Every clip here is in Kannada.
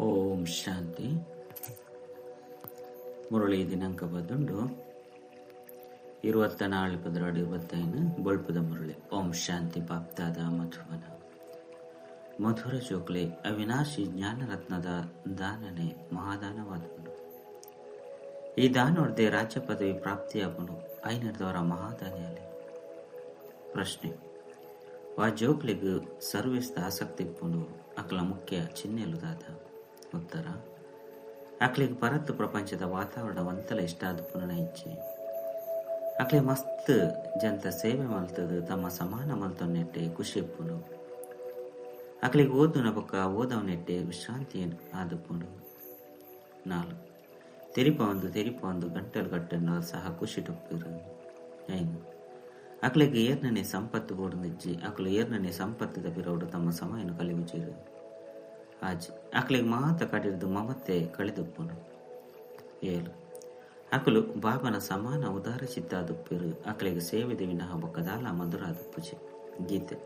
ಓಂ ಶಾಂತಿ. ಮುರಳಿ ದಿನಾಂಕ ಬದುಂಡು ಇರುವತ್ತ ನಾಳೆ ಪದರಾಡು ಇವತ್ತೈನ ಬೊಳ್ಪದ ಮುರಳಿ. ಓಂ ಶಾಂತಿ ಪಾಪ್ತಾದ ಮಧುವನ. ಮಧುರ ಚೋಕ್ಲೆ, ಅವಿನಾಶಿ, ಜ್ಞಾನರತ್ನದ ದಾನನೆ ಮಹಾದಾನವಾದುಂಡು ಈ ದಾನವರದೆ ರಾಜ್ಯ ಪದವಿ ಪ್ರಾಪ್ತಿಯಾಗನು ಐನರ್ದವರ ಮಹಾದಾನಿಯಲ್ಲಿ. ಪ್ರಶ್ನೆ. ವಾ ಜೋಕ್ಲಿಗೂ ಸರ್ವಿಸ್ದ ಆಸಕ್ತಿ ಇಪ್ಪುಂಡು ಅಕಲ ಮುಖ್ಯ ಚಿಹ್ನೆಲು ದಾದ ಉತ್ತರ. ಅಕ್ಲಿಗ್ ಪರತ್ತು ಪ್ರಪಂಚದ ವಾತಾವರಣ ಒಂತಲ ಇಷ್ಟ ಆದ ಪುನಃ ಇಚ್ಛೆ ಅಕ್ಲೆ ಮಸ್ತ್ ಜನತ ಸೇವೆ ಮಲ್ತದು ತಮ್ಮ ಸಮಾನ ಮಲ್ತೊನ್ನೆಟ್ಟೆ ಖುಷಿ ಇಪ್ಪುಂಡು ಅಕ್ಲಿಗೆ ಓದುನ ಬೊಕ್ಕ ಓದವನೆಟ್ಟೆ ವಿಶ್ರಾಂತಿ ಆದುಪುಂಡು ನಾಲ್ಕು. ತೆರಿಪ ಒಂದು ತೆರಿಪ ಒಂದು ಗಂಟಲು ಗಟ್ಟನ್ನು ಸಹ ಖುಷಿ ಟೊಪ್ಪಿರು ಐನು ಅಕ್ಲಿಗೆ ಏರ್ನನೆ ಸಂಪತ್ತು ಗೋಡನಿಜ್ಜಿ ಅಕ್ಲು ಏರ್ನನೆ ಸಂಪತ್ತದ ಬಿರೋಡು ತಮ್ಮ ಸಮಯನ ಕಲಿವುಜಿರು ಆಜಿ ಅಕ್ಲಿಗೆ ಮಾತ್ರ ಕಡಿದು ಮಮತೆ ಕಳೆದುಪ್ಪನು ಏಳು ಅಕಲು ಬಾಬನ ಸಮಾನ ಉದಾರ ಚಿತ್ತಾದುಪ್ಪಿರು ಅಕ್ಲಿಗೆ ಸೇವಿದೆ ವಿನಃ ಮಧುರಾದ ಪೂಜೆ ಗೀತೆ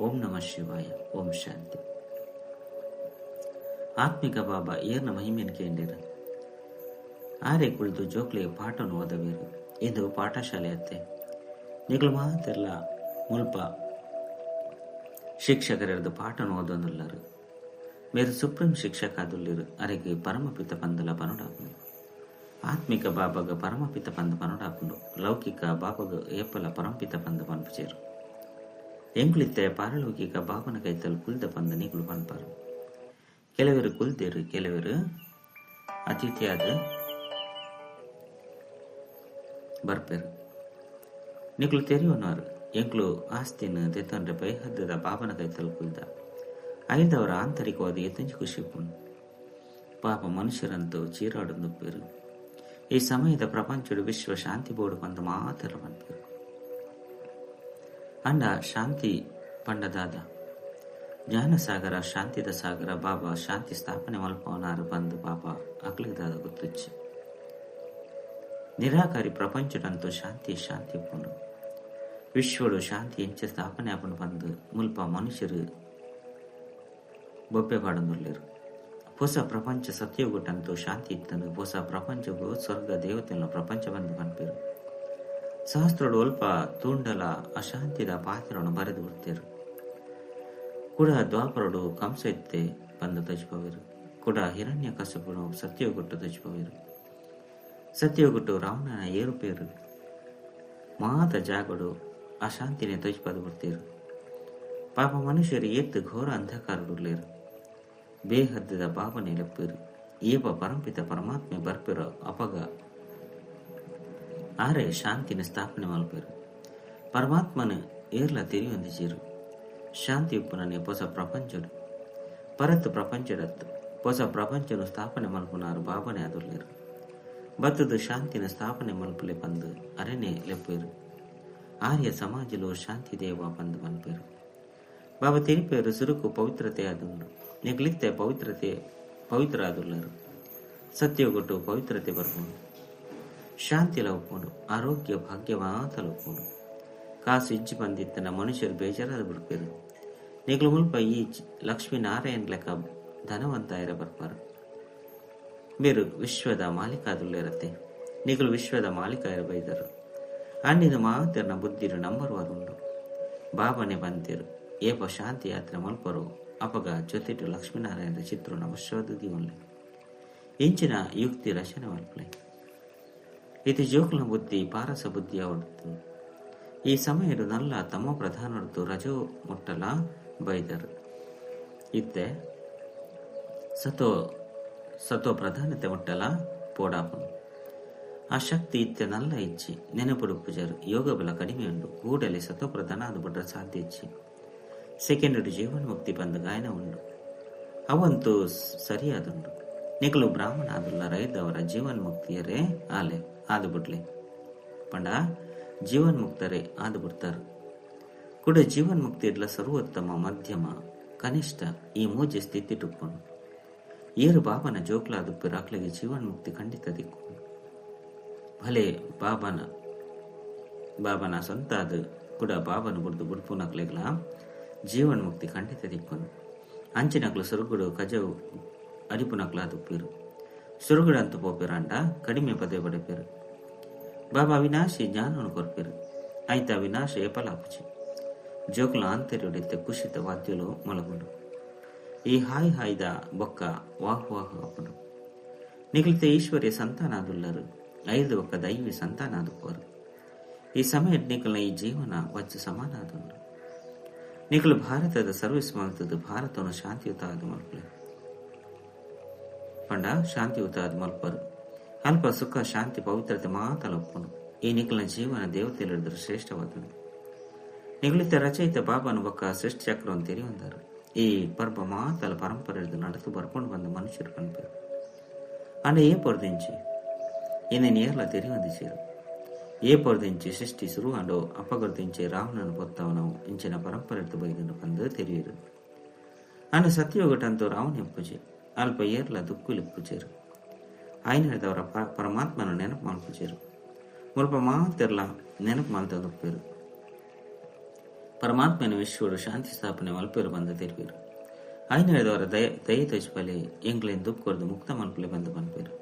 ಓಂ ನಮ ಶಿವಾಯ ಓಂ ಶಾಂತಿ ಆತ್ಮಿಕ ಬಾಬಾ ಏರ್ನ ಮಹಿಮೆಯನ್ನು ಕೇಂದಿರ ಆರೆ ಕುಳಿದು ಜೋಕ್ಲಿಗೆ ಪಾಠವನ್ನು ಓದಬೇಕು ಇದು ಪಾಠಶಾಲೆ ಅತ್ತೆ ನಿಗಳು ಮಾತ್ರ ಮುಲ್ಪ ಶಿಕ್ಷಕರೆರದು ಪಾಠವನ್ನು ಓದೋನುಲ್ಲರು ಮೇರು ಸುಪ್ರೀಂ ಶಿಕ್ಷಕ ಆದುಲ್ಲಿರು ಅರೆಗೆ ಪರಮಪಿತ ಪಂದಲ ಪನುಡಾಪುಂಡು ಆತ್ಮಿಕ ಬಾಬಾಗ ಪರಮಪಿತ ಪಂದ ಪನುಡಾಪುಂಡು ಲೌಕಿಕ ಬಾಬಾಗ ಏಪಲ ಪರಂಪಿತ ಪಂದ ಪನ್ಪುಚೇರು ಎಂಕ್ಲಿತ್ತೆ ಪಾರಲೌಕಿಕ ಬಾಬನ ಕೈತಲ್ ಕುಲ್ದ ಪಂದ ನಿಗುಲು ಪನ್ಪಾರು. ಕೆಲವರು ಕುಲ್ದೇರು, ಕೆಲವರು ಅತಿಥಿಯಾದ ಬರ್ಪೇರು. ನಿಕ್ಲು ತೆರೆಯುವನವರು ಎಂಕ್ಲು ಆಸ್ತಿನ ತೆತ್ತಂಡ್ರೆ ಪೈ ಹದ್ದದ ಬಾಬನ ಕೈತಲ್ ಕುಲ್ದ. ಐದವರ ಆಂತರಿಕವಾದ ಎತ್ತಂಜಿ ಖುಷಿ ಪುಣ್ ಪಾಪ ಮನುಷ್ಯರಂತೂ ಚೀರಾಡು ನುಪ್ಪೇರು ಈ ಸಮಯದ ಪ್ರಪಂಚಡು ವಿಶ್ವ ಶಾಂತಿ ಬೋರ್ಡು ಬಂದು ಮಾತರ ಬಂದ್ಪೇರು ಅಂಡ ಶಾಂತಿ ಪಂಡದಾದ ಜ್ಞಾನಸಾಗರ ಶಾಂತಿದ ಸಾಗರ ಬಾಬಾ ಶಾಂತಿ ಸ್ಥಾಪನೆ ಮಲ್ಪವನಾರು ಬಂದು ಪಾಪ ಅಕ್ಲಿದಾದ ಗೊತ್ತುಚ್ಚಿ ನಿರಾಕಾರಿ ಪ್ರಪಂಚದಂತೂ ಶಾಂತಿ ಶಾಂತಿ ಪುಂಡು ವಿಶ್ವಡು ಶಾಂತಿ ಎಂಚ ಸ್ಥಾಪನೆ ಆಪನು ಬಂದು ಮುಲ್ಪ ಮನುಷ್ಯರು ಬೊಬ್ಬೆ ಪಾಡನುಳ್ಳರು ಹೊಸ ಪ್ರಪಂಚ ಸತ್ಯಗುಟ್ಟಂತೂ ಶಾಂತಿ ಇತ್ತನು ಹೊಸ ಪ್ರಪಂಚವು ಸ್ವರ್ಗ ದೇವತೆಯನ್ನು ಪ್ರಪಂಚ ಬಂದು ಬಂದಿರು ಸಹಸ್ರಡು ಅಲ್ಪ ತೂಂಡಲ ಅಶಾಂತಿದ ಪಾತ್ರವನ್ನು ಬರೆದು ಬಿಡ್ತಿರು. ಕೂಡ ದ್ವಾಪರಡು ಕಂಸ ಎತ್ತೆ ಬಂದು ತಜ್ಪವಿರು ಕೂಡ ಹಿರಣ್ಯ ಕಸಪುಡು ಸತ್ಯಗುಟ್ಟು ತಜ್ಪವಿರು ಸತ್ಯಗುಟ್ಟು ರಾವಣನ ಏರುಪೇರು. ಮಾತ ಜಾಗಡು ಅಶಾಂತಿನೇ ತಜ್ಪದು ಬಿಡ್ತಿರು. ಪಾಪ ಮನುಷ್ಯರು ಎತ್ತು ಘೋರ ಅಂಧಕಾರಡುಳ್ಳೇರು ಬೇಹದ್ದದ ಭಾವನೆ ಲಪ್ಪಿರು. ಏವ ಪರಂಪಿತ ಪರಮಾತ್ಮೆ ಬರ್ಪಿರೋ ಅಪಗ ಆರೆ ಶಾಂತಿನ ಸ್ಥಾಪನೆ ಮಲ್ಪಿರು. ಪರಮಾತ್ಮನ ಏರ್ಲ ತಿರಿಯೊಂದಿಸಿರು. ಶಾಂತಿ ಉಪ್ಪುನನೆ ಹೊಸ ಪ್ರಪಂಚರು. ಪರತ್ತು ಪ್ರಪಂಚರತ್ತು ಹೊಸ ಪ್ರಪಂಚನು ಸ್ಥಾಪನೆ ಮಲ್ಪುನಾರು ಭಾವನೆ ಅದುರ್ಲಿರು. ಬತ್ತದು ಶಾಂತಿನ ಸ್ಥಾಪನೆ ಮಲ್ಪಲೆ ಬಂದು ಅರೆನೆ ಲೆಪ್ಪಿರು. ಆರ್ಯ ಸಮಾಜಲು ಶಾಂತಿ ದೇವ ಬಂದು ಮಲ್ಪಿರು. ಬಾಬಾ ತಿರುಪೇರು ಸುರುಕು ಪವಿತ್ರತೆ ಆದುಂಡು ನೆಗ್ಲಿತ್ತೆ ಪವಿತ್ರತೆ ಪವಿತ್ರ ಸತ್ಯ ಸತ್ಯಗೊಟ್ಟು ಪವಿತ್ರತೆ ಬರ್ಕೊಂಡು, ಶಾಂತಿ ಲವ್ಕೊಂಡು ಆರೋಗ್ಯ ಮಾತ ಲವ್ಕೊಂಡು ಕಾಸು ಇಜ್ಜಿ ಬಂದಿತ್ತನ ಮನುಷ್ಯರು ಬೇಜಾರಾದ ಬಿಡ್ಪೇರು. ನಿಗ್ಲು ಮುಲ್ಪ ಈ ಲಕ್ಷ್ಮೀ ನಾರಾಯಣ ಲೆಕ್ಕ ಧನವಂತ ಇರ ಬರ್ಪಾರ. ಬೇರು ವಿಶ್ವದ ಮಾಲೀಕ ಅದುಲ್ಲಿರತ್ತೆ ನಿಗಲು ವಿಶ್ವದ ಮಾಲೀಕ ಇರ ಬೈದರು ಅಣ್ಣಿನ ಮಾತಿನ ಬುದ್ಧಿರು ನಂಬರ್ ಉಂಡು ಬಾಬನೆ ಬಂದಿರು. ಏಪ ಶಾಂತಿ ಯಾತ್ರೆ ಮಲ್ಪರು. ಅಪಗ ಜೊತೆಟು ಚಿತ್ರ ನಮಶ್ವದಿ ಒಲ್ಲೆ ಇಂಚಿನ ಯುಕ್ತಿ ರಚನೆ ಮಲ್ಪಲೆ ಇದು ಜೋಕುಲ ಬುದ್ಧಿ, ಪಾರಸ ಬುದ್ಧಿ ಅವರದ್ದು ಈ ಸಮಯಡು ನಲ್ಲ ತಮ್ಮ ಪ್ರಧಾನರದ್ದು ರಜೋ ಮುಟ್ಟಲ ಬೈದರು. ಇತ್ತೆ, ಸತೋ ಸತೋ ಪ್ರಧಾನತೆ ಮುಟ್ಟಲ ಪೋಡಾಪನು ಆ ಶಕ್ತಿ ಇತ್ತೆ ನಲ್ಲ ಇಚ್ಚಿ ನೆನಪುಡು ಪೂಜರು ಯೋಗ ಬಲ ಕಡಿಮೆ ಉಂಡು ಕೂಡಲೇ ಸತೋ ಪ್ರಧಾನ ಅದು ಬಿಡ್ರ ಸಾಧ್ಯ ಇಚ್ಚಿ. ಸೆಕೆಂಡ್ ಜೀವನ್ ಮುಕ್ತಿ ಬಂದ ಗಾಯನ ಉಂಡು ಅವಂತೂ ಸರಿಯಾದುಂಡು ನಿಕಲು ಬ್ರಾಹ್ಮಣ ಆದುಲ್ಲ ರೈದವರ ಜೀವನ್ ಮುಕ್ತಿಯರೇ ಆಲೆ ಆದು ಬಿಡ್ಲಿ ಪಂಡ ಜೀವನ್ ಮುಕ್ತರೇ ಆದು ಬಿಡ್ತಾರು ಕೂಡ ಜೀವನ್ ಮುಕ್ತಿ ಇಡ್ಲ ಸರ್ವೋತ್ತಮ ಮಧ್ಯಮ, ಕನಿಷ್ಠ ಈ ಮೂಜೆ ಸ್ಥಿತಿ ಟುಪ್ಪನು ಏರು ಬಾಬನ ಜೋಕ್ಲಾದು ರಾಕ್ಲಿಗೆ ಜೀವನ್ ಮುಕ್ತಿ ಖಂಡಿತ ದಿಕ್ಕು ಭಲೆ ಬಾಬನ ಬಾಬನ ಸ್ವಂತ ಅದು ಕೂಡ ಬಾಬನ ಬುಡ್ದು ಬುಡ್ಪುನಕ್ಲೆಗ್ಲ ಜೀವನ್ ಮುಕ್ತಿ ಖಂಡಿತ ದಿಕ್ಕನು ಅಂಚಿನಕ್ಲು ಸೊರಗುಡು ಕಜವು ಅಡಿಪುನಕ್ಲ ತುಪ್ಪಿರು ಸುರುಗುಡಂತು ಪೋಪಿರಾಂಡ ಕಡಿಮೆ ಪದವಿ ಪಡೆಪಿರು ಬಾಬಾ ಅವಿನಾಶಿ ಜ್ಞಾನವನ್ನು ಕೊರ್ಪಿರು ಐತ ಅವಿನಾಶ ಏಪಲಾಪುಚಿ ಜೋಕುಲ ಆಂತರ್ಯೊಡೆತ್ತೆ ಕುಶಿತ ವಾದ್ಯಲು ಮೊಲಗುಂಡು ಈ ಹಾಯ್ ಹಾಯ್ದ ಬೊಕ್ಕ ವಾಹ್ ವಾಹ್ ಅಪ್ಪುಡು ನಿಗಲಿತ ಈಶ್ವರ್ಯ ಸಂತಾನಾದುಲ್ಲರು ಐದು ಒಕ್ಕ ದೈವಿ ಸಂತಾನಾದುಕೋರು ಈ ಸಮಯ ನಿಖಲ್ನ ಈ ಜೀವನ ವಚ್ಚ ಸಮಾನಾದುಂಡು ನಿಖಲು ಭಾರತದ ಸರ್ವಿಸ್ ಮಾಡ್ತದೆ ಭಾರತವನ್ನು ಶಾಂತಿಯುತವಾಗಿ ಮಲ್ಪಲೆ ಪಂಡ, ಶಾಂತಿಯುತವಾಗಿ ಮಲ್ಪರು ಅಲ್ಪ ಸುಖ, ಶಾಂತಿ, ಪವಿತ್ರತೆ ಮಾತಲೊಪ್ಪನು ಈ ನಿಖಲನ ಜೀವನ ದೇವತೆಯಲ್ಲಿಡಿದ್ರೆ ಶ್ರೇಷ್ಠವಾದನು ನಿಗಳಿತ ರಚಯಿತ ಬಾಬಾನು ಬೊಕ್ಕ ಸೃಷ್ಟಿ ಚಕ್ರವನ್ನು ತೆರೆಯೊಂದರು. ಈ ಪರ್ಬ ಮಾತಲ ಪರಂಪರೆ ಹಿಡಿದು ನಡೆದು ಬರ್ಕೊಂಡು ಬಂದ ಮನುಷ್ಯರು ಕಣ್ಬೇಕು ಅಂಡ ಏ ಪೊರ್ದಿಂಚಿ ಇನ್ನು ನೇರ್ಲ ತೆರೆಯೊಂದಿಸಿರು. ஏற்படுத்துச்சு சிருஷ்டி சுருவாண்டோ அப்பகர்த்திச்சு ರಾವಣನ ಪೊತ್ತವನವು ಇಂಚಿನ ಪರಂಪರೆ ಬೈದನು ಬಂದು ತೆರೆಯರು ಅಂಡ ಸತ್ಯೋಗಟಂತೂ ರಾವಣ ಎಪ್ಪುಜೆ ಅಲ್ಪ ಏರ್ಲ ದುಕ್ಕುಲು ಇಪ್ಪುಜೇರು ಆಯ್ನದವರ ಪರಮಾತ್ಮನ ನೆನಪು ಮಲ್ಪುಜೇರು ಮುಲ್ಪ ಮಾತಿರ್ಲ ನೆನಪು ಮಲ್ತದಪ್ಪೇರು ಪರಮಾತ್ಮನ ವಿಶ್ವಡು ಶಾಂತಿ ಸ್ಥಾಪನೆ ಮಲ್ಪೇರು ಬಂದು ತೆರೆಯರು ಆಯ್ನದವರ ದಯ ದಯ ತಜ್ಪಲೆ ಎಂಗ್ಲೆನ್ ದುಕ್ಕುರ್ದು ಮುಕ್ತ ಮಲ್ಪಲೆ ಬಂದು ಬಂದ್ಪೇರು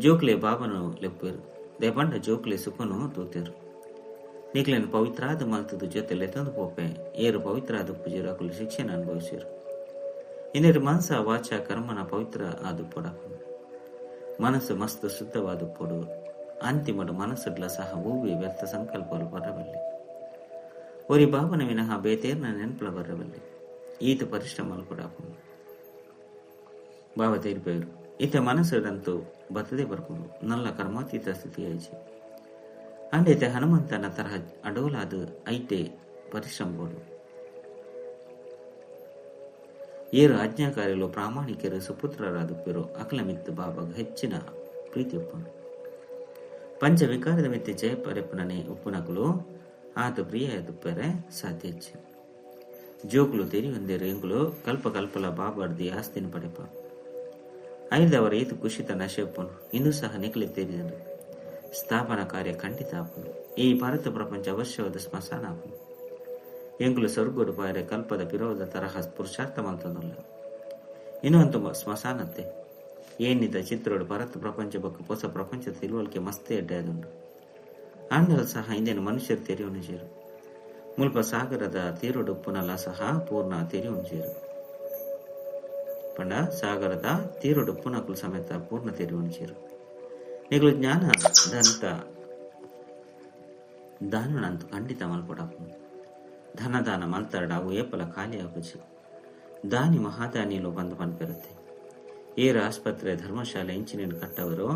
ಜೋಕ್ಲೆ ಬಾಬನು ಲೆಪ್ಪೇರು ದೇಬಂಡ ಜೋಕ್ಲೆಸುಕೊನು ತೂತೆರು. ನೀಕ್ಲೆನು ಪವಿತ್ರಾದ ಮಲ್ತದ ಜೊತೆಲೆ ತಂದು ಪೋಪೆ, ಏರು ಪವಿತ್ರಾದ ಪುಜಿರಾಕುಲು ಶಿಕ್ಷೆನ ಅನುಭವಿಸಿರು. ಇನ್ನೇರು ಮನಸ ವಾಚ ಕರ್ಮನ ಪವಿತ್ರ ಆದು ಪೊಡಕು ಮನಸ್ಸು ಮಸ್ತ್ ಶುದ್ಧವಾದ ಪೊಡು. ಅಂತಿಮಡು ಮನಸ್ಸುಗಳ ಸಹ ಹೂವಿ ವ್ಯರ್ಥ ಸಂಕಲ್ಪಲು ಬರಬಲ್ಲಿ. ಒರಿ ಭಾವನ ವಿನಃ ಬೇತೇರ್ನ ನೆನಪಲ ಬರಬಲ್ಲಿ. ಈತ ಪರಿಶ್ರಮಲು ಕೊಡಾಕು ಬಾವ ತೀರ್ಪೇರು इथे ಮನಸ್ಸಿಡಂತೂ ಬರ್ತದೇ ಬರ್ಬೋದು ನಲ್ಲ ಕರ್ಮಾತೀತ ಸ್ಥಿತಿಯಾಯಿತು ಅಂಡೈತೆ ಹನುಮಂತನ ತರಹ ಅಡೋಲಾದ ಐತೆ ಪರಿಶ್ರಮಗಳು ಏರು ಆಜ್ಞಾಕಾರಿಗಳು ಪ್ರಾಮಾಣಿಕರು ಸುಪುತ್ರರಾದಪ್ಪಿರು ಅಕಲ ಮಿತ್ತು ಬಾಬಾಗ ಹೆಚ್ಚಿನ ಪ್ರೀತಿಯೊಪ್ಪನು ಪಂಚ ವಿಕಾರದ ಮಿತ್ತಿ ಜಯಪರೆಪ್ಪನೇ ಉಪ್ಪುನಕಲು ಆತ ಪ್ರಿಯ ದುಪ್ಪರೆ ಸಾಧ್ಯ ಜೋಕುಲು ತೆರಿ ಒಂದೇ ರೇಂಗುಲು ಕಲ್ಪ ಕಲ್ಪಲ ಬಾಬಾರ್ದಿ ಆಸ್ತಿನ ಪಡೆಪ పಡೆಪ ಅವರ ಈತು ಕುಶಿತ ನಶೆಪ್ಪನು ಇನ್ನೂ ಸಹ ನಿಖಲಿ ತೆರೆದರು ಸ್ಥಾಪನಾ ಕಾರ್ಯ ಖಂಡಿತ ಆಪನು. ಈ ಭಾರತ ಪ್ರಪಂಚ ಅವಶ್ಯವಾದ ಸ್ಮಶಾನ ಆಪನು. ಎಂಕುಲು ಸ್ವರ್ಗೋಡು ಕಲ್ಪದ ವಿರೋಧ ತರಹ ಪುರುಷಾರ್ಥವಂತನಲ್ಲ ಇನ್ನೊಂದು ಸ್ಮಶಾನತೆ. ಏನಿದ್ದ ಚಿತ್ರೋಡು ಭಾರತ ಪ್ರಪಂಚ ಬಗ್ಗೆ ಹೊಸ ಪ್ರಪಂಚ ತಿಳುವಳಿಕೆ ಮಸ್ತೆ ಅಡ್ಡಾದುಂಡು ಆಂಡಲ್ ಸಹ ಇಂದಿನ ಮನುಷ್ಯರು ತೆರೆಯುವ ನಿಜರು ಮುಲ್ಪ ಸಾಗರದ ತೀರುಡುಪ್ಪುನಲ್ಲ ಸಹ ಪೂರ್ಣ ತೆರೆಯುಣಿಜೇರು. ಪಂಡ ಸಾಗರದ ತೀರುಡುಪ್ಪುನಕುಲು ಸಮೇತ ಪೂರ್ಣ ತೆರಿ ಉಂಜೇರು ನಿಗಳು ಜ್ಞಾನ, ದಂತ ದಾನನಂತು ಖಂಡಿತ ಮಲ್ಪಡಪ್ಪು ಧನದಾನ ಮಲ್ತರಡ, ಅವು ಏಪಲ ಖಾಲಿ ಆಗುಚಿ. ದಾನಿ ಮಹಾದಾನಿಲು ಬಂದು ಪನ್ಪಿರುತ್ತೆ ಏರ, ಆಸ್ಪತ್ರೆ, ಧರ್ಮಶಾಲೆ ಇಂಚಿನ ಕಟ್ಟವರು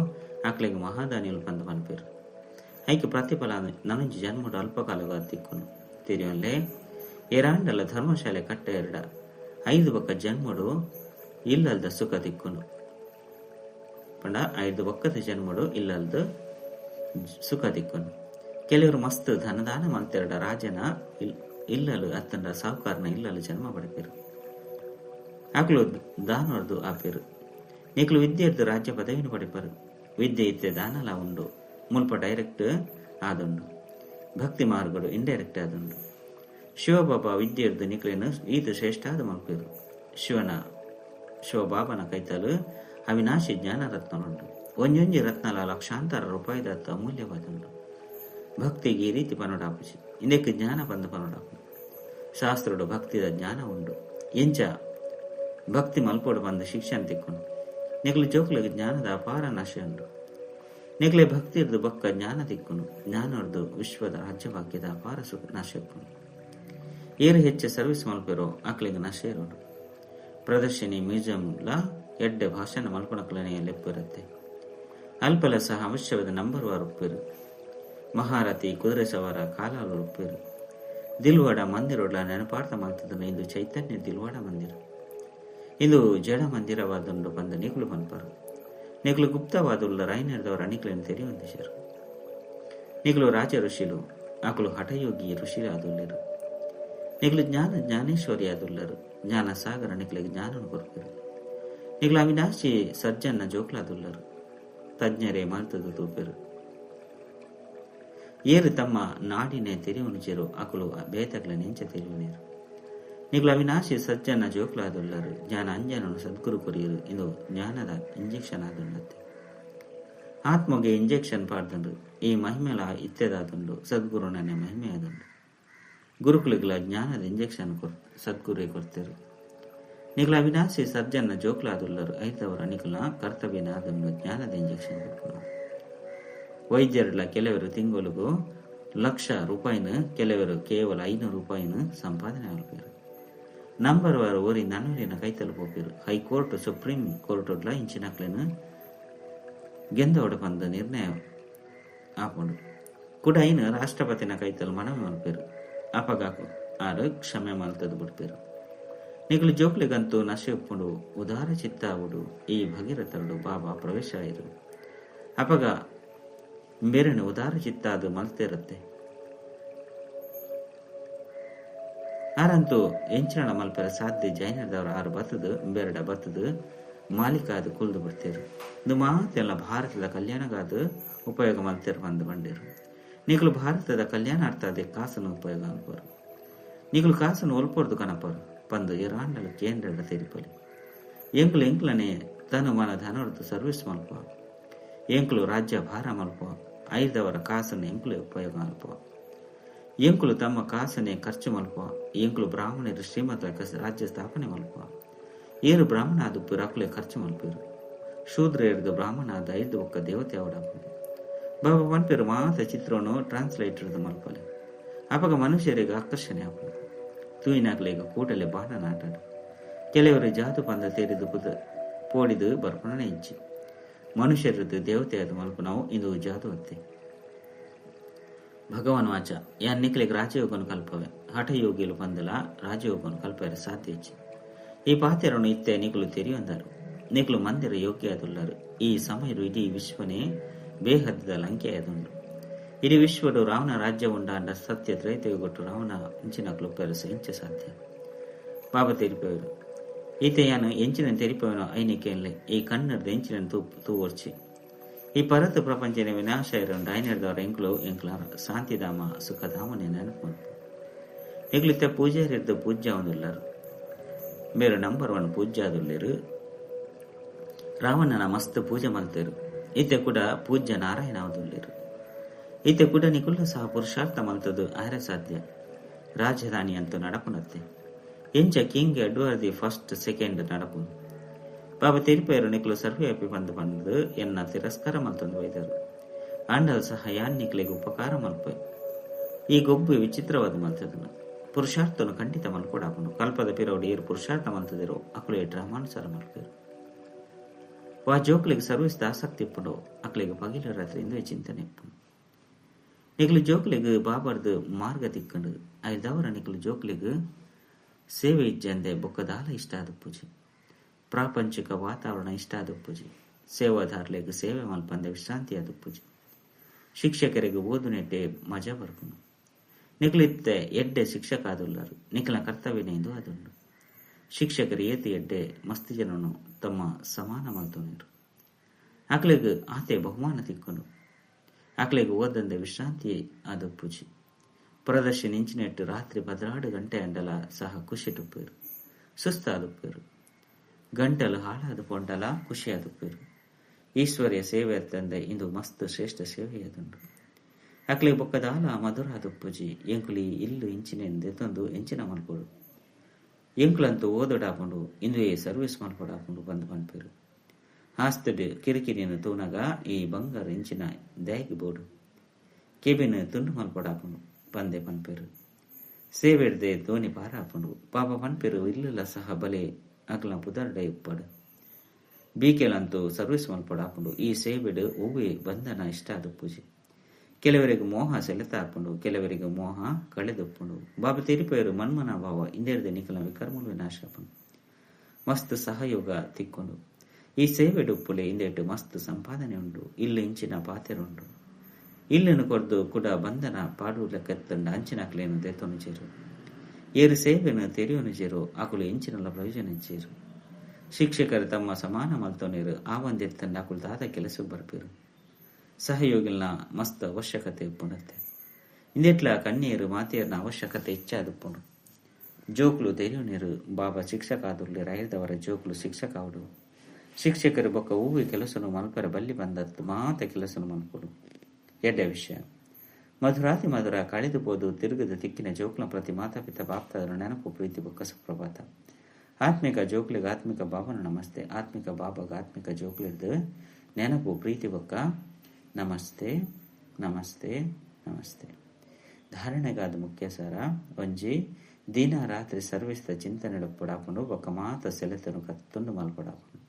ಆಕಳಿಗೆ ಮಹಾದಾನಿಲು ಬಂದು ಪನ್ಪೇರು ಐಕೆ ಪ್ರತಿಫಲ ನನಂಜಿ ಜನ್ಮಡ ಅಲ್ಪಕಾಲಗ ತಿಕ್ಕುನು ತಿರಿಯಲ್ಲೇ ಏರಾಂಡಲ ಧರ್ಮಶಾಲೆ ಕಟ್ಟ ಎರಡ. ಐದು ಬಕ್ಕ ಜನ್ಮಡು ಇಲ್ಲಲ್ದ ಸುಖ ದಿಕ್ಕುನು ಪಂಡ ಐದು ಒಕ್ಕದ ಜನ್ಮಡು ಇಲ್ಲಲ್ದ ಸುಖ ದಿಕ್ಕುನು ಕೆಲವರು ಮಸ್ತ್ ಧನದಾನ ಮಂತೆರಡ ರಾಜನ ಇಲ್ಲಲು ಅತ್ತಂಡ ಸಾಹುಕಾರನ ಇಲ್ಲಲು ಜನ್ಮ ಪಡೆಪೇರು ಆಕಲು ದಾನೋರ್ದು ಆಪಿರು. ನೀಕಲು ವಿದ್ಯೆರ್ದು ರಾಜ್ಯ ಪದವಿನ ಪಡಿಪರು. ವಿದ್ಯೆ ಇತ್ತೆ ದಾನಲ ಉಂಡು. ಮುಲ್ಪ ಡೈರೆಕ್ಟ್ ಆದುಂಡು. ಭಕ್ತಿ ಮಾರ್ಗಗಳು ಇಂಡೈರೆಕ್ಟ್ ಆದುಂಡು. ಶಿವಬಾಬಾ ವಿದ್ಯೆರ್ದು ನಿಕ್ಲೇನು ಈತ ಶ್ರೇಷ್ಠಾದ ಮಲ್ಪಿರು. ಶಿವನ ಶಿವಬಾಬನ ಕೈತಲು ಅವಿನಾಶಿ ಜ್ಞಾನ ರತ್ನನುಂಡು ಒಂಜೊಂಜಿ ರತ್ನಲ ಲಕ್ಷಾಂತರ ರೂಪಾಯಿದತ್ತ ಅಮೂಲ್ಯವಾದುಂಡು ಭಕ್ತಿಗೆ ಈ ರೀತಿ ಪನೋಡಾಪುಚಿ ಇಂದಕ್ಕೆ ಜ್ಞಾನ ಬಂದ ಪನೋಡಾಪು ಶಾಸ್ತ್ರಡು ಭಕ್ತಿದ ಜ್ಞಾನ ಉಂಡು ಎಂಚ ಭಕ್ತಿ ಮಲ್ಪೋಡು ಬಂದ ಶಿಕ್ಷಣ ತಿಕ್ಕೊಂಡು ನೆಕ್ಲೆ ಜೋಕ್ಲಿಗೆ ಜ್ಞಾನದ ಅಪಾರ ನಶೆ ಉಂಡು ನೆಕ್ಲೆ ಭಕ್ತಿ ಇರ್ದು ಬೊಕ್ಕ ಜ್ಞಾನ ತಿಕ್ಕುನು. ಜ್ಞಾನರ್ದು ವಿಶ್ವದ ರಾಜ್ಯವಾಕ್ಯದ ಅಪಾರ ಸುಖ ನಾಶ ಏರು ಹೆಚ್ಚು ಸರ್ವಿಸ್ ಮಲ್ಪಿರೋ ಆಕಳಿಗೆ ನಶೆ ಇರೋಡು ಪ್ರದರ್ಶನಿ ಮ್ಯೂಸಿಯಂಲ ಎಡ್ಡೆ ಭಾಷಣ ಮಲ್ಪಣಕ್ಲನೆಯ ಲೆಪ್ಪಿರುತ್ತೆ ಅಲ್ಪಲ ಸಹ ಅವಶ್ಯವಾದ ನಂಬರ್ ವಾರ ಉಪ್ಪಿರು ಮಹಾರಥಿ ಕುದುರೆ ಸವಾರ ಕಾಲಾಲು ಉಪ್ಪಿರು ದಿಲ್ವಾಡ ಮಂದಿರೊಡ್ಲ ನೆನಪಾರ್ಥ ಮಾಡ್ತದನು ಇಂದು ಚೈತನ್ಯ ದಿಲ್ವಾಡ ಮಂದಿರ. ಇಂದು ಜಡ ಮಂದಿರವಾದುಂಡು ಬಂದ ನಿಗುಲು ಮನ್ಪರು ನಿಗುಲು ಗುಪ್ತವಾದುಳ್ಳ ರಾಯನದವರ ಅಣಿಕಲನ್ನು ತೆರೆಯೊಂದಿಶರು. ನಿಗುಲು ರಾಜ ಋಷಿಲು ಆಕಲು ಹಠಯೋಗಿ ಋಷಿರಾದುಲ್ಲರು ನಿಗುಲು ಜ್ಞಾನ ಜ್ಞಾನೇಶ್ವರಿ ಜ್ಞಾನ ಸಾಗರ ನಿಗುಲಿಗೆ ಜ್ಞಾನ ಕೊರ್ಪರು ನಿಗುಲು ಅವಿನಾಶಿ ಸರ್ಜನ್ನ ಜೋಕ್ಲಾದುಲ್ಲರು. ತಜ್ಞರೇ ಮರ್ತದು ತೂಪೆರು. ಏರು ತಮ್ಮ ನಾಡಿನೇ ತೆರೆಯುಣಿಚೆರು ಅಕಲು ಬೇತಗ್ಲ ನೆಂಚ ತೆರೆಯುನೇರು ನಿಖಲ ಅವಿನಾಶಿ ಸಜ್ಜನ ಜೋಕ್ಲಾದುಳ್ಳರು ಜ್ಞಾನ ಅಂಜನನು ಸದ್ಗುರು ಕೊರಿಯರು, ಇದು ಜ್ಞಾನದ ಇಂಜೆಕ್ಷನ್ ಆದುಳ್ಳತ್ತೆ ಆತ್ಮಗೆ ಇಂಜೆಕ್ಷನ್ ಪಾಡ್ದಂಡು, ಈ ಮಹಿಮೆಲ ಇತ್ತೆದಾದುಂಡು ಸದ್ಗುರು ನನ್ನ ಮಹಿಮೆ ಆದುಂಡು ಗುರುಕುಲಗಳ ಜ್ಞಾನದ ಇಂಜೆಕ್ಷನ್ ಕೊರ್ ಸದ್ಗುರೇ ಕೊಡ್ತೇರು. ವಿನಾಶಿ ಅವಿನಾಶಿ ಸರ್ಜನ್ನ ಜೋಕ್ಲಾದುಲ್ಲರು ಐತವರ ನಿಖಲ ಕರ್ತವ್ಯ ಅದನ್ನು ಜ್ಞಾನದ ಇಂಜೆಕ್ಷನ್ ಕೊಡ್ಕೊಂಡು ವೈದ್ಯರುಗಳ ಕೆಲವರು ತಿಂಗಳಿಗೂ ಲಕ್ಷ ರೂಪಾಯಿನ, ಕೆಲವರು ಕೇವಲ ಐನೂರು ರೂಪಾಯಿನ ಸಂಪಾದನೆ ಆಗ್ಬೇಕು. ನಂಬರ್ ವಾರ ಓರಿ ನನ್ನೂರಿನ ಕೈ ಹೋಗಿರು ಹೈಕೋರ್ಟ್, ಸುಪ್ರೀಂ ಕೋರ್ಟ್ ಇಂಚಿನಕ್ಲೇನು ಗೆಂದೋಡ ಬಂದ ನಿರ್ಣಯ ಆಪುಂಡು ಕೂಡ ಐನು ರಾಷ್ಟ್ರಪತಿನ ಕೈತಲು ಮನವಿ ಮಲ್ಪೇರು ಅಪಗಾಕು ಆರು ಕ್ಷಮೆ ಮಲ್ತದು ಬಿಡ್ಪೇರು ನಿಗಲು ಜೋಕ್ಲಿಗಂತೂ ನಶೆ ಒಪ್ಪುಂಡು ಉದಾರ ಚಿತ್ತ ಆವುಡು ಈ ಭಗೀರಥರುಡು ಬಾಬಾ ಪ್ರವೇಶ ಆಯಿರು ಅಪಗ ಬೇರೆನೆ ಉದಾರ ಚಿತ್ತ ಅದು ಮಲ್ತಿರುತ್ತೆ ಆರಂತೂ ಎಂಚಣ ಮಲ್ಪರ ಸಾಧ್ಯ ಜೈನದವರು ಆರು ಬತ್ತದು, ಬೆರಡ ಬತ್ತದು ಮಾಲಿಕಾದು ಕುಲ್ದು ಬಿಡ್ತೀರು. ಇದು ಮಾತೆಲ್ಲ ಭಾರತದ ಕಲ್ಯಾಣಗಾದ ಉಪಯೋಗ ಮಲ್ತಿರು ಬಂದು ಬಂದಿರು. ಭಾರತದ ಕಲ್ಯಾಣಾರ್ಥದ ಕಾಸನ ಉಪಯೋಗ ಅನ್ಕೋರು ನಿಗಲು ಕಾಸನ ಒಲ್ಪೊರ್ದು ಕನಪರು ಪಂದು ಇರಾಂಡಲ ಕೇಂದ್ರ ತಿರುಪಲಿ. ಎಂಕ್ಲು ಎಂಕ್ಲನೆ ತನು ಮನ ಧನರ್ದು ಸರ್ವಿಸ್ ಮಲ್ಪ ಎಂಕುಲು ರಾಜ್ಯ ಭಾರ ಮಲ್ಪ ಐದವರ ಕಾಸನ್ನು ಎಂಕ್ಲು ಉಪಯೋಗ ಅಲ್ಪ ಎಂಕುಲು ತಮ್ಮ ಕಾಸನೆ ಖರ್ಚು ಮಲ್ಪ ಎಂಕುಲು ಬ್ರಾಹ್ಮಣರು ಶ್ರೀಮಂತ ರಾಜ್ಯ ಸ್ಥಾಪನೆ ಮಲ್ಪ ಏರು ಬ್ರಾಹ್ಮಣ ಅದು ಪುರಾಕುಲೆ ಖರ್ಚು ಮಲ್ಪಿರು. ಶೂದ್ರ ಹಿಡಿದು ಬ್ರಾಹ್ಮಣ ಆದ ಐದು ಒಕ್ಕ ದೇವತೆ ಅವಡಪ್ಪು ಮಾತ ಚಿತ್ರವನ್ನು ಟ್ರಾನ್ಸ್ಲೇಟರ್ದು ಮಲ್ಪಲೆ ಆವಾಗ ಮನುಷ್ಯರಿಗೆ ಆಕರ್ಷಣೆ ಆಗ್ಬೋದು. ತೂಯಿನಾಗಲೇ ಈಗ ಕೂಟಲೆ ಬಾಣನ ನಾಟಾಡು ಕೆಲವರು ಜಾತು ಪಂದ ತೆರೆದು ಪುದ, ಪೋಡಿದು ಬರ್ಪಣನೆ ಇಚ್ಚಿ. ಮನುಷ್ಯರದ್ದು ದೇವತೆ ಆದ ಮಲ್ಪ ನಾವು ಇಂದು ಜಾದು ಅತ್ತೆ ಭಗವಾನ್ ವಾಚ, ಯಾನ್ ನಿಕ್ಲಿಗೆ ರಾಜಯೋಗನ ಕಲ್ಪವೆ. ಹಠಯೋಗಿಲು ಪಂದಲ ರಾಜಯೋಗನ ಕಲ್ಪರೆ ಸಾಧ್ಯ ಇಚ್ಚಿ. ಈ ಪಾತೆರನು ಇತ್ತೆ ನಿಕ್ಲು ತೆರೆಯೊಂದರು. ನಿಗುಲು ಮಂದಿರ ಯೋಗ್ಯದುಳ್ಳರು ಈ ಸಮಯರು ಇಡೀ ವಿಶ್ವನೇ ಬೇಹದ್ದದ ಲಂಕೆಯದುಂಡು ಇಡೀ ವಿಶ್ವಡು ರಾವಣ ರಾಜ್ಯ ಉಂಡಾಂಡ ಸತ್ಯ ತ್ರೈತೆಗೊಟ್ಟು ರಾವಣ ಇಂಚಿನ ಕ್ಲುಪ್ಪರಸ ಇಂಚ ಸಾಧ್ಯ ಬಾಬಾ ತೆರಿಪವರು ಈತೆಯಾನು ಎಂಚಿನ ತೆರಿಪವನು ಐನಿಕೆಯಲ್ಲೇ ಈ ಕನ್ನಡದ ಎಂಚಿನ ತೂ ತೂವರ್ಚಿ ಈ ಪರತ ಪ್ರಪಂಚನ ವಿನಾಶ ಇರೋಂಡು ಐನರ್ದವರ ಎಂಕ್ಲು ಎಂಕ್ಲಾರ ಶಾಂತಿಧಾಮ ಸುಖಧಾಮನೆ ನೆನಪು ಎಗ್ಲಿತ್ತ ಪೂಜಾರಿರ್ದ ಪೂಜ್ಯ ಒಂದುಳ್ಳರು ಬೇರೆ ನಂಬರ್ ಒನ್ ಪೂಜ್ಯ ಆದುಳ್ಳರು ರಾವಣನ ಮಸ್ತ್ ಪೂಜೆ ಮಲ್ತೇರು ಈತೆ ಕೂಡ ಪೂಜ್ಯ ನಾರಾಯಣ ಆದುಳ್ಳರು ಈತೆ ಕೂಡ ನಿಕುಲ್ಲ ಸಹ ಪುರುಷಾರ್ಥ ಮಲ್ತದು ಆರೆ ಸಾಧ್ಯ. ರಾಜಧಾನಿ ಅಂತ ನಡಪುನತ್ತೆ. ಎಂಚ king Edward the first second ನಡಪು. ಬಾಬಾ ತಿರುಪೇರು ನಿಕ್ಲು ಸರ್ವೇಪಿ ಬಂದು ಬಂದು ಎನ್ನ ತಿರಸ್ಕಾರ ಮಲ್ತೊಂದು ಒಯ್ದರು. ಆಂಡಲ್ ಸಹ ಯಾನ್ ನಿಕ್ಲಿಗೆ ಉಪಕಾರ ಮಲ್ಪೆ. ಈ ಗೊಬ್ಬು ವಿಚಿತ್ರವಾದ ಮಲ್ತದನು ಪುರುಷಾರ್ಥನು ಖಂಡಿತ ಮಲ್ಕೊಡಾಪನು ಕಲ್ಪದ ಪಿರೌಡಿ ಏರು ಪುರುಷಾರ್ಥ ಮಲ್ತದಿರೋ ಅಕ್ಲು ಡ್ರಾಮಾನುಸಾರ ಮಲ್ಪೇರು. ವಾ ಜೋಕ್ಲಿಗೆ ಸರ್ವಿಸ್ ಆಸಕ್ತಿ ಇಪ್ಪುಂಡು ಅಕ್ಲಿಗೆ ಪಗಿಲ ರಾತ್ರಿಯಿಂದ ಚಿಂತನೆ ನಿಕ್ಲು ಜೋಕ್ಲಿಗೆ ಬಾಬರ್ದು ಮಾರ್ಗ ತಿಕ್ಕಂಡು ಐದವರ ನಿಕ್ಲು ಜೋಕ್ಲಿಗೆ ಸೇವೆ ಇಜ್ಜಂದೆ ಬೊಕ್ಕದಾಲ ಇಷ್ಟ ಆದ ಪೂಜೆ. ಪ್ರಾಪಂಚಿಕ ವಾತಾವರಣ ಇಷ್ಟ ಆದ ಪೂಜೆ. ಸೇವಾದಾರ್ಲೆಗೆ ಸೇವೆ ಮಲ್ಪಂದ ವಿಶ್ರಾಂತಿ ಆದ ಪೂಜೆ. ಶಿಕ್ಷಕರಿಗೆ ಓದು ನೆಟ್ಟೆ ಮಜಾ ಬರ್ಕೊಂಡು ನಿಕ್ಲಿತ್ತೆ ಎಡ್ಡೆ ಶಿಕ್ಷಕ ಆದುಲ್ಲರು. ನಿಖಲ ಕರ್ತವ್ಯನೆಂದು ಅದುಂಡು ಶಿಕ್ಷಕರು ಏತಿ ಎಡ್ಡೆ ಮಸ್ತಿ ಜನನು ತಮ್ಮ ಸಮಾನ ಮಲ್ತೊಂದಿರು ಆಕಳಿಗೆ ಆತೆ ಬಹುಮಾನ ತಿಕ್ಕನು ಆಕಳಿಗೆ ಓದಂದೆ ವಿಶ್ರಾಂತಿ ಆದ ಪೂಜೆ. ಪ್ರದರ್ಶಿ ನಿಂಚಿನೆಟ್ಟು ರಾತ್ರಿ ಭದ್ರಾಡು ಗಂಟೆ ಅಂಡಲ ಸಹ ಖುಷಿ ಟುಪ್ಪೇರು ಸುಸ್ತಾದುಪ್ಪೇರು ಗಂಟಲು ಹಾಳಾದ ಪೊಂಡಲ ಖುಷಿಯಾದುಪ್ಪೇರು ಈಶ್ವರ್ಯ ಸೇವೆ ತಂದೆ ಇಂದು ಮಸ್ತ್ ಶ್ರೇಷ್ಠ ಸೇವೆಯದುಂಡು ಅಕ್ಲಿ ಬೊಕ್ಕದಾಲ ಮಧುರ ಪೂಜೆ ಎಂಕುಲಿ ಇಲ್ಲು ಇಂಚಿನೆಂದೆ ತಂದು ಎಂಚಿನ ಮಲ್ಪೋಡು ಎಂಕುಲಂತೂ ಓದೋಡಾಕೊಂಡು ಇಂದು ಈ ಸರ್ವಿಸ್ ಮಾಡ್ಕೊಡಾಕೊಂಡು ಬಂದು ಪನ್ಪೇರು ಹಾಸ್ತಡ್ ಕಿರಿಕಿರಿಯನ್ನು ತೂನಗ ಈ ಬಂಗಾರ ಇಂಚಿನ ದಯಗಿ ಬೋಡು. ಕೆಬಿನ್ ತುಂಡು ಮಲ್ಕೊಡಾಕೊಂಡು ಬಂದೆ ಪನ್ಪೇರು ಸೇವೆಡ್ದೆ ದೋಣಿ ಹಾಕೊಂಡು ಪಾಪ ಪನ್ಪೇರು ಇಲ್ಲೆಲ್ಲ ಸಹ ಬಲೆ ಅಕ್ಲ ಪುದರ್ಡ ಇಪ್ಪಡು ಬೀಕೆಲಂತೂ ಸರ್ವಿಸ್ ಮಲ್ಪಡಾಕೊಂಡು ಈ ಸೇವೆಡು ಒವ್ವೆ ಬಂಧನ ಇಷ್ಟ ಅದು ಪೂಜೆ. ಕೆಲವರಿಗೆ ಮೋಹ ಸೆಲೆತಾಕೊಂಡು ಕೆಲವರಿಗೆ ಮೋಹ ಕಳೆದೊಪ್ಪುಂಡು ಬಾಬಾ ತಿರುಪೇರು ಮನ್ಮನ ಭಾವ ಇಂದಿರದ ನಿಖಲ ವಿಕರ್ಮಲು ವಿನಾಶಪುಂಡು ಮಸ್ತ್ ಸಹಯೋಗ ತಿಕ್ಕೊಂಡು. ಈ ಸೇವೆ ಉಪ್ಪುಲೆ ಇಂದೇಟು ಮಸ್ತ್ ಸಂಪಾದನೆ ಉಂಡು, ಇಲ್ಲಿ ಇಂಚಿನ ಪಾತೆರುಂಡು ಇಲ್ಲಿನ ಕೊರ್ದು ಕೂಡ ಬಂಧನ ಪಾಡು ಲೆಕ್ಕತ್ತಂಡ ಅಂಚಿನಕ್ಲೇನು ದೆತ್ತೊನು ಚೇರು ಏರು ಸೇವೆನು ತೆರೆಯೋನು ಚೇರು ಅಕುಲು ಇಂಚಿನಲ್ಲ ಪ್ರಯೋಜನ ಚೇರು ಶಿಕ್ಷಕರು ತಮ್ಮ ಸಮಾನ ಮಲ್ತೊನೀರು, ಆ ಒಂದೆತ್ತಂಡ ಅಕುಲು ದಾದ ಕೆಲಸ ಬರ್ಪೇರು. ಸಹಯೋಗಿಲ್ನ ಮಸ್ತ್ ಅವಶ್ಯಕತೆ ಉಪ್ಪುಂಡತ್ತೆ. ಇಂದೆಟ್ಲ ಕಣ್ಣೀರು, ಮಾತೆಯರ್ನ ಅವಶ್ಯಕತೆ ಹೆಚ್ಚಾದುಪ್ಪುಂಡು ಜೋಕ್ಲು ತೆರೆಯುನಿರು ಬಾಬಾ ಶಿಕ್ಷಕ ಆದುರ್ಲಿ ರೈಲ್ದವರ ಜೋಕ್ಲು ಶಿಕ್ಷಕ ಅವಡು ಶಿಕ್ಷಕರು ಬೊಕ್ಕ ಹೂವಿ ಕೆಲಸನು ಮಲ್ಪರ ಬಲ್ಲಿ ಬಂದದ್ದು ಮಾತ ಕೆಲಸನು ಮಲ್ಪಡು. ಎಡ್ಡ ವಿಷಯ. ಮಧುರಾತಿ ಮಧುರ ಕಳೆದು ಬೋದು ತಿರುಗದ ತಿಕ್ಕಿನ ಜೋಕ್ಲ ಪ್ರತಿ ಮಾತಾಪಿತ ಬಾಪ್ತಾದರ ನೆನಪು ಪ್ರೀತಿ ಬೊಕ್ಕ ಸುಪ್ರಭಾತ. ಆತ್ಮಿಕ ಜೋಕ್ಲಿಗೆ ಆತ್ಮಿಕ ಬಾಬನ ನಮಸ್ತೆ, ಆತ್ಮಿಕ ಬಾಬಾಗ ಆತ್ಮಿಕ ಜೋಕ್ಲಿದ್ದು ನೆನಪು ಪ್ರೀತಿ ಬೊಕ್ಕ ನಮಸ್ತೆ ನಮಸ್ತೆ ನಮಸ್ತೆ. ಧಾರಣೆಗಾದ ಮುಖ್ಯ ಸಾರ ಒಂಜಿ, ದಿನ ರಾತ್ರಿ ಸರ್ವಿಸ್ದ ಚಿಂತನೆ ಪುಡಾಪುಂಡು ಬೊಕ್ಕ ಮಾತ ಸೆಲೆತನು ಕತ್ತೊಂದು ಮಲ್ಪಡಾಪುಂಡು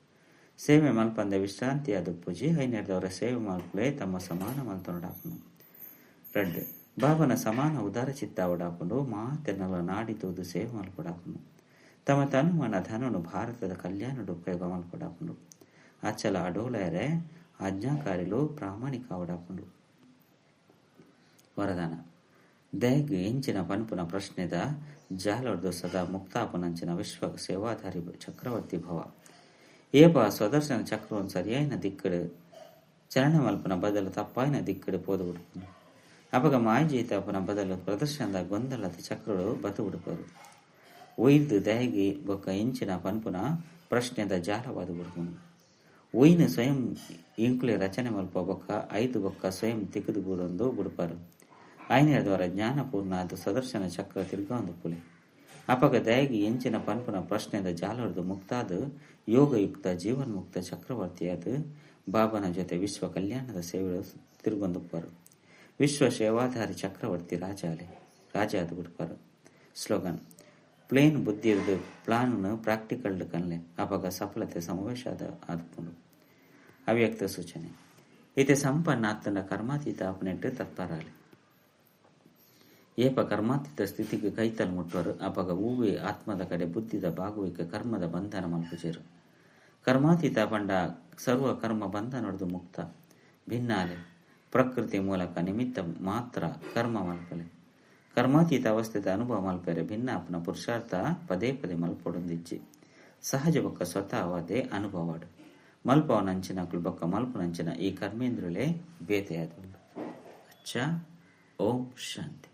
ಸೇವೆ ಮಲ್ಪಂದ ವಿಶ್ರಾಂತಿ ಅದು ಪೂಜಿ ದವರ ಸೇವೆ ಮಲ್ಪಲೇ ತಮ್ಮ ಸಮಾನ ಮಲ್ತೊಂಡಾಪುನು ರೆಡ್ ಬಾಬನ ಸಮಾನ ಉದಾರ ಚಿತ್ತಾವಡಾಪುಂಡು ಮಾತೆನಲ್ಲ ನಾಡಿ ತೂದು ಸೇವೆ ಮಲ್ಪುಡಾಪುನು ತಮ್ಮ ತನು ಮನ ಧನನು ಭಾರತದ ಕಲ್ಯಾಣ ಉಪಯೋಗ ಮಲ್ಪಡಾಪುಂಡು ಅಚ್ಚಲ ಅಡೋಲಯರೆ ಆಜ್ಞಾಕಾರಿಲು ಪ್ರಾಮಾಣಿಕ ಉಡಾಪುಂಡು ವರದಾನ. ದಯಗ್ ಎಂಚಿನ ಪನ್ಪುನ ಪ್ರಶ್ನೆದ ಜಾಲೊಡ್ದು ಸದಾ ಮುಕ್ತಾಪನಂಚಿನ ವಿಶ್ವ ಸೇವಾಧಾರಿ ಚಕ್ರವರ್ತಿ ಭವ. ಏಪ ಸ್ವದರ್ಶನ ಚಕ್ರವನ್ನು ಸರಿಯಾಯಿನ ದಿಕ್ಕಡೆ, ಚರಣಮಲ್ಪನ ಮಲ್ಪನ ಬದಲು ತಪ್ಪಾಯಿನ ದಿಕ್ಕಡೆ ಪೋದು ಉಡುಪನು ಅಪಗ ಮಾಯಜೀತಾಪನ ಬದಲು ಪ್ರದರ್ಶನದ ಗೊಂದಲದ ಚಕ್ರಗಳು ಬತು ಉಡುಪರು ಒಯ್ದು ದಯೆಗೆ ಬೊಕ್ಕ ಇಂಚಿನ ಪನ್ಪುನ ಪ್ರಶ್ನೆದ ಜಾಲವಾದ ಉಡುಪನು ಒಯ್ನು ಸ್ವಯಂ ಇಂಕ್ಲೆ ರಚನೆ ಮಲ್ಪ ಬೊಕ್ಕ, ಐದು ಬೊಕ್ಕ ಸ್ವಯಂ ತಿಕ್ಕದು ಬೂಡೊಂದು ಬುಡುಪರು. ದ್ವಾರ ಜ್ಞಾನಪೂರ್ಣ ಅದು ಸದರ್ಶನ ಚಕ್ರ ತಿರ್ಗೊಂದು ಪುಲೆ. ಅಪಗ ದಯಗಿ ಎಂಚಿನ ಪನ್ಪುನ ಪ್ರಶ್ನೆದ ಜಾಲರ್ದು ಮುಕ್ತಾದ ಯೋಗಯುಕ್ತ ಜೀವನ್ಮುಕ್ತ ಚಕ್ರವರ್ತಿಯಾದ ಬಾಬನ ಜೊತೆ ವಿಶ್ವ ಕಲ್ಯಾಣದ ಸೇವೆ ತಿರುಗೊಂದುಪ್ಪರು ವಿಶ್ವ ಸೇವಾಧಾರಿ ಚಕ್ರವರ್ತಿ ರಾಜಾಲೆ ರಾಜ ಅದು ಬಿಡುಪರು. ಸ್ಲೋಗನ್ ಪ್ಲೇನ್ ಬುದ್ಧಿ ಪ್ಲಾನ್ ಪ್ರಾಕ್ಟಿಕಲ್ ಕನ್ಲೆ ಅಪಗ ಸಫಲತೆ ಸಮಾವೇಶ ಆದ, ಆದ್ಕೊಂಡು. ಅವ್ಯಕ್ತ ಸೂಚನೆ. ಇತೆ ಸಂಪನ್ನ ಆತನ ಕರ್ಮಾತೀತ ಅಪನೆಟ್ಟು ತತ್ಪರಾಲೆ. ಏಪ ಕರ್ಮಾತೀತ ಸ್ಥಿತಿಗೆ ಕೈತಲ್ ಮುಟ್ಟವರು ಅಪಗ ಹೂವೆ ಆತ್ಮದ ಕಡೆ ಬುದ್ಧಿದ ಭಾಗವಿಕ ಕರ್ಮದ ಬಂಧನ ಮಲ್ಪುಜೇರು ಕರ್ಮಾತೀತ ಪಂಡ ಸರ್ವ ಕರ್ಮ ಬಂಧ ನಡೆದು ಮುಕ್ತ. ಭಿನ್ನಾಲೆ. ಪ್ರಕೃತಿ ಮೂಲಕ ನಿಮಿತ್ತ ಮಾತ್ರ ಕರ್ಮ ಮಲ್ಪಲೆ. ಕರ್ಮಾತೀತ ಅವಸ್ಥೆದ ಅನುಭವ ಮಲ್ಪರೆ ಭಿನ್ನ ಅಪನ ಪುರುಷಾರ್ಥ ಪದೇ ಪದೇ ಮಲ್ಪೊಡೊಂದಿಜ್ಜಿ ಸಹಜ ಬೊಕ್ಕ ಸ್ವತಃ ಅದೇ ಅನುಭವಾಡು ಮಲ್ಪವನಂಚಿನ ಬೊಕ್ಕ ಮಲ್ಪನಂಚಿನ ಈ ಕರ್ಮೇಂದ್ರಲೇ ಬೇತೆಯಾದ ಅಚ್ಚ ಓಂ ಶಾಂತಿ